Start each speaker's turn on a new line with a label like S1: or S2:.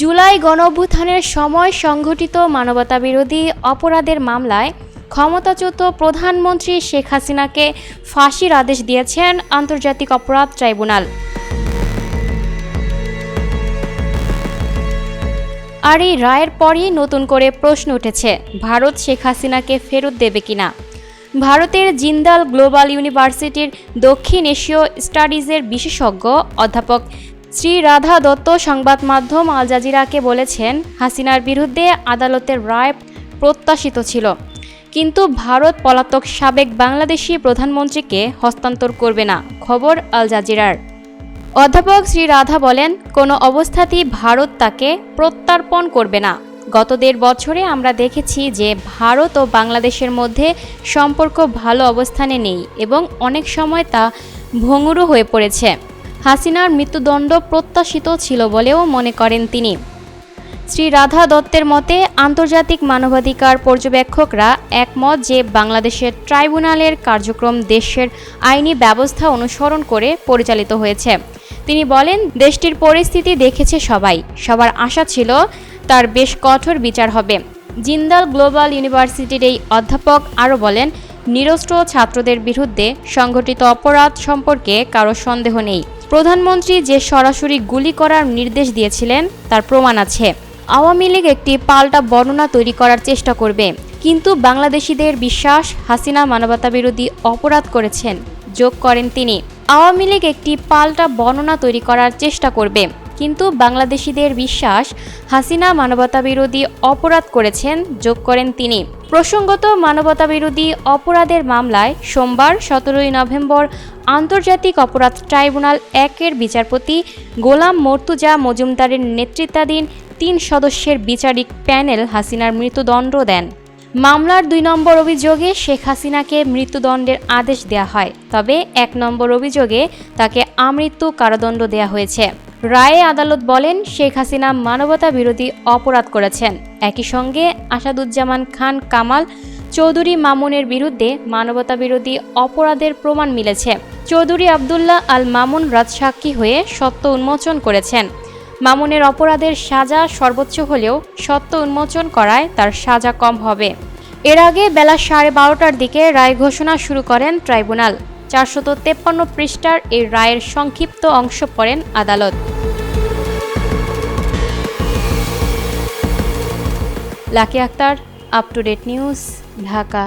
S1: জুলাই গণঅভ্যুত্থানের সময় সংঘটিত মানবতাবিরোধী অপরাধের মামলায় ক্ষমতাচ্যুত প্রধানমন্ত্রী শেখ হাসিনাকে ফাঁসির আদেশ দিয়েছেন আন্তর্জাতিক অপরাধ ট্রাইব্যুনাল। আর এই রায়ের পরই নতুন করে প্রশ্ন উঠেছে, ভারত শেখ হাসিনাকে ফেরত দেবে কিনা? ভারতের জিন্দাল গ্লোবাল ইউনিভার্সিটির দক্ষিণ এশীয় স্টাডিজের বিশেষজ্ঞ অধ্যাপক শ্রী রাধা দত্ত সংবাদ মাধ্যম আল জাজিরাকে বলেছেন, হাসিনার বিরুদ্ধে আদালতের রায় প্রত্যাশিত ছিল। কিন্তু ভারত পলাতক সাবেক বাংলাদেশি প্রধানমন্ত্রীকে হস্তান্তর করবে না, খবর আল জাজিরার। অধ্যাপক শ্রী রাধা বলেন, কোনো অবস্থাতেই ভারত তাকে প্রত্যার্পণ করবে না। গত দেড় বছরে আমরা দেখেছি যে ভারত ও বাংলাদেশের মধ্যে সম্পর্ক ভালো অবস্থানে নেই এবং অনেক সময় তা ভঙ্গুরও হয়ে পড়েছে। হাসিনার মৃত্যুদণ্ড প্রত্যাশিত ছিল বলেও মনে করেন তিনি। শ্রী রাধা দত্তের মতে, আন্তর্জাতিক মানবাধিকার পর্যবেক্ষকরা একমত যে বাংলাদেশের ট্রাইব্যুনালের কার্যক্রম দেশের আইনি ব্যবস্থা অনুসরণ করে পরিচালিত হয়েছে। তিনি বলেন, দেশটির পরিস্থিতি দেখেছে সবাই। সবার আশা ছিল তার বেশ কঠোর বিচার হবে। জিন্দাল গ্লোবাল ইউনিভার্সিটির এই অধ্যাপক আরও বলেন, নিরস্ত্র ছাত্রদের বিরুদ্ধে সংঘটিত অপরাধ সম্পর্কে কারও সন্দেহ নেই। প্রধানমন্ত্রী যে সরাসরি গুলি করার নির্দেশ দিয়েছিলেন, তার প্রমাণ আছে। আওয়ামী লীগ একটি পাল্টা বর্ণনা তৈরি করার চেষ্টা করবে, কিন্তু বাংলাদেশিদের বিশ্বাস হাসিনা মানবতাবিরোধী অপরাধ করেছেন, যোগ করেন তিনি। আওয়ামী লীগ একটি পাল্টা বর্ণনা তৈরি করার চেষ্টা করবে কিন্তু বাংলাদেশিদের বিশ্বাস হাসিনা মানবতাবিরোধী অপরাধ করেছেন, যোগ করেন তিনি। প্রসঙ্গত, মানবতাবিরোধী অপরাধের মামলায় সোমবার সতেরোই নভেম্বর আন্তর্জাতিক অপরাধ ট্রাইব্যুনাল একের বিচারপতি গোলাম মর্তুজা মজুমদারের নেতৃত্বাধীন তিন সদস্যের বিচারিক প্যানেল হাসিনার মৃত্যুদণ্ড দেন। মামলার দুই নম্বর অভিযোগে শেখ হাসিনাকে মৃত্যুদণ্ডের আদেশ দেওয়া হয়, তবে এক নম্বর অভিযোগে তাকে আমৃত্যু কারাদণ্ড দেওয়া হয়েছে। রায়ে আদালত বলেন, শেখ হাসিনা মানবতা বিরোধী অপরাধ করেছেন। একই সঙ্গে আসাদুজ্জামান খান কামাল চৌধুরী মামুনের বিরুদ্ধে মানবতা বিরোধী অপরাধের প্রমাণ মিলেছে। চৌধুরী আবদুল্লাহ আল মামুন রাজসাক্ষী হয়ে সত্য উন্মোচন করেছেন। মামুনের অপরাধের সাজা সর্বোচ্চ হলেও সত্য উন্মোচন করায় তার সাজা কম হবে। এর আগে বেলা সাড়ে বারোটার দিকে রায় ঘোষণা শুরু করেন ট্রাইব্যুনাল। চারশত তেপ্পান্ন পৃষ্ঠার এই রায়ের সংক্ষিপ্ত অংশ পড়েন আদালত। Lucky Akhter up to date news Dhaka.